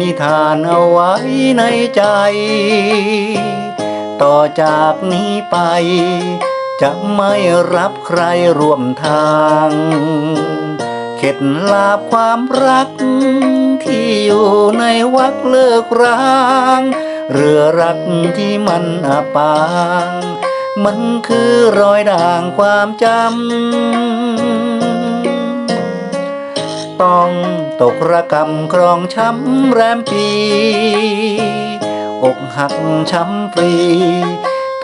ณิธานเอาไว้ในใจ ต่อจากนี้ไป จะไม่รับใครร่วมทาง เข็ดลาบความรัก ที่อยู่ในวักเลิกร้าง เรือรักที่มันอับปาง มันคือรอยด่างความจำ ต้องตกระกำครองช้ำแรมปี อกหักช้ำฟรี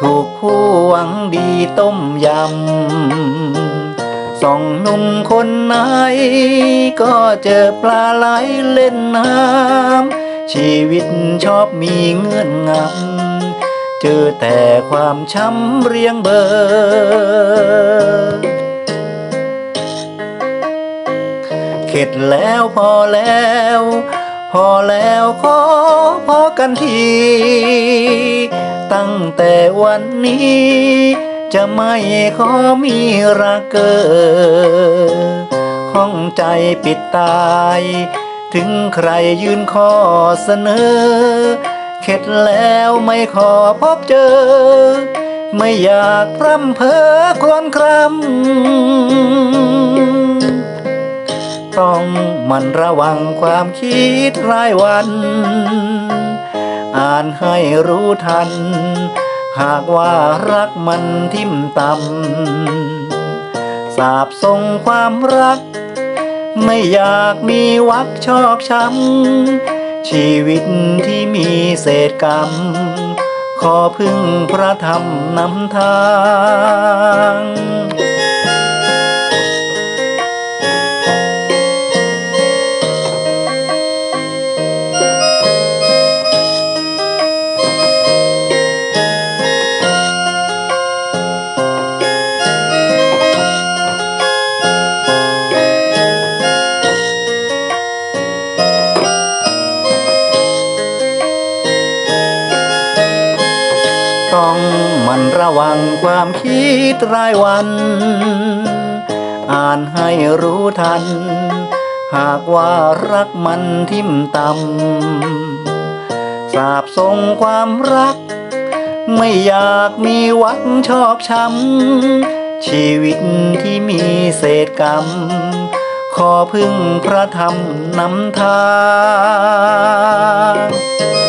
ถูกผู้หวังดีต้มยำสองหนุ่มคนไหน ก็เจอปลาไหลเล่นน้ำชีวิตชอบมีเงื่อนงำ เจอแต่ความช้ำเรียงเบอร์ เข็ดแล้วพอแล้ว พอแล้วขอพอกันที ตั้งแต่วันนี้ จะไม่ขอมีรักเกอห้องใจปิดตาย ถึงใครยืนข้อเสนอ เข็ดแล้วไม่ขอพบเจอ ไม่อยากร่ำเพ้อครวญครำ มันระวังความคิดรายวัน อ่านให้รู้ทัน หากว่ารักมันทิ่มต่ำสาบส่งความรัก ไม่อยากมีวักชอกช้ำชีวิตที่มีเศษกรรม ขอพึ่งพระธรรมนำทาง ต้องมันระวังความคิดรายวัน อ่านให้รู้ทัน หากว่ารักมันทิ่มต่ำสาบส่งความรัก ไม่อยากมีหวังชอกช้ำชีวิตที่มีเศษกรรม ขอพึ่งพระธรรมนำทาง